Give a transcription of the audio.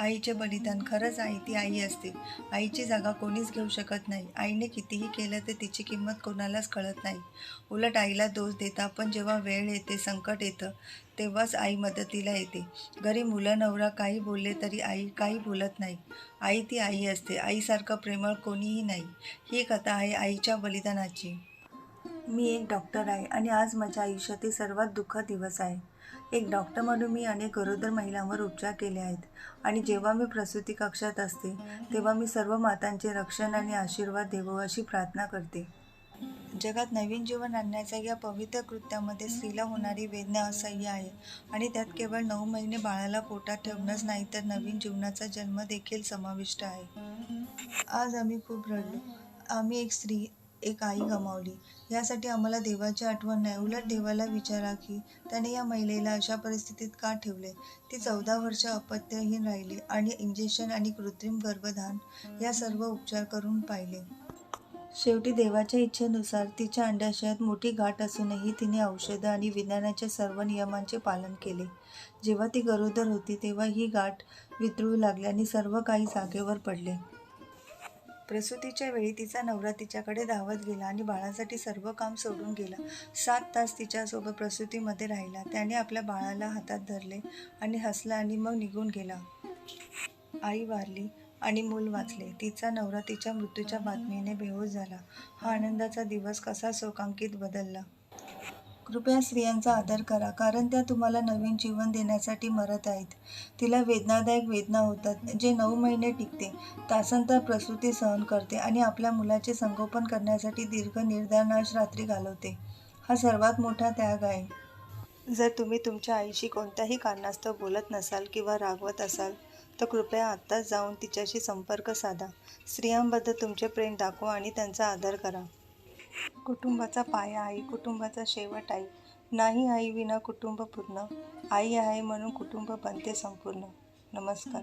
आईचे बलिदान खरंच आई ती आई असते. आईची जागा कोणीच घेऊ शकत नाही. आईने कितीही केलं तर तिची किंमत कोणालाच कळत नाही. उलट आईला दोष देता पण जेव्हा वेळ येते संकट येतं तेव्हाच आई मदतीला येते. घरी मुलं नवरा काही बोलले तरी आई काही बोलत नाही. आई ती आई असते. आईसारखं प्रेमळ कोणीही नाही. ही कथा आहे आईच्या बलिदानाची. मी एक डॉक्टर आहे आणि आज माझ्या आयुष्यातील सर्वात दुःखद दिवस आहे. एक डॉक्टर म्हणून मी अनेक गरोदर महिलांवर उपचार केले आहेत आणि जेव्हा मी प्रसूती कक्षात असते तेव्हा मी सर्व मातांचे रक्षण आणि आशीर्वाद देवो अशी प्रार्थना करते. जगात नवीन जीवन आणण्याच्या या पवित्र कृत्यामध्ये स्त्रीला होणारी वेदना असह्य आहे आणि त्यात केवळ नऊ महिने बाळाला पोटात ठेवणंच नाही तर नवीन जीवनाचा जन्म देखील समाविष्ट आहे. आज आम्ही खूप रडलो. आम्ही एक स्त्री एक आई गमावली. यासाठी आम्हाला देवाची आठवण नाही. उलट देवाला विचारा की त्याने या महिलेला अशा परिस्थितीत का ठेवले? ती चौदा वर्ष अपत्यहीन राहिली आणि इंजेक्शन आणि कृत्रिम गर्भधान या सर्व उपचार करून पाहिले. शेवटी देवाच्या इच्छेनुसार तिच्या अंडाशयात मोठी गाठ असूनही तिने औषधं आणि विज्ञानाच्या सर्व नियमांचे पालन केले. जेव्हा ती गरोदर होती तेव्हा ही गाठ वितळू लागली आणि सर्व काही जागेवर पडले. प्रसूतीच्या वेळी तिचा नवरा तिच्याकडे धावत गेला आणि बाळासाठी सर्व काम सोडून गेला. सात तास तिच्यासोबत प्रसूतीमध्ये राहिला. त्याने आपल्या बाळाला हातात धरले आणि हसला आणि मग निघून गेला. आई वारली आणि मूल वाचले. तिचा नवरा तिच्या मृत्यूच्या बातमीने बेहोश झाला. हा आनंदाचा दिवस कसा शोकांकित बदलला. कृपया स्त्रियांचा आदर करा कारण त्या तुम्हाला नवीन जीवन देण्यासाठी मरत आहेत. तिला वेदनादायक वेदना होतात जे नऊ महिने टिकते. तासांतर प्रसूती सहन करते आणि आपल्या मुलाचे संगोपन करण्यासाठी दीर्घ निर्धारनाश रात्री घालवते. हा सर्वात मोठा त्याग आहे. जर तुम्ही तुमच्या आईशी कोणत्याही कारणास्तव बोलत नसाल किंवा रागवत असाल तर कृपया आत्ताच जाऊन तिच्याशी संपर्क साधा. स्त्रियांबद्दल तुमचे प्रेम दाखवा आणि त्यांचा आदर करा. कुटुंबाचा पाया आई कुटुंबाचा शेवट आई. नाही आई विना कुटुंब पूर्ण. आई आहे म्हणून कुटुंब बनते संपूर्ण. नमस्कार.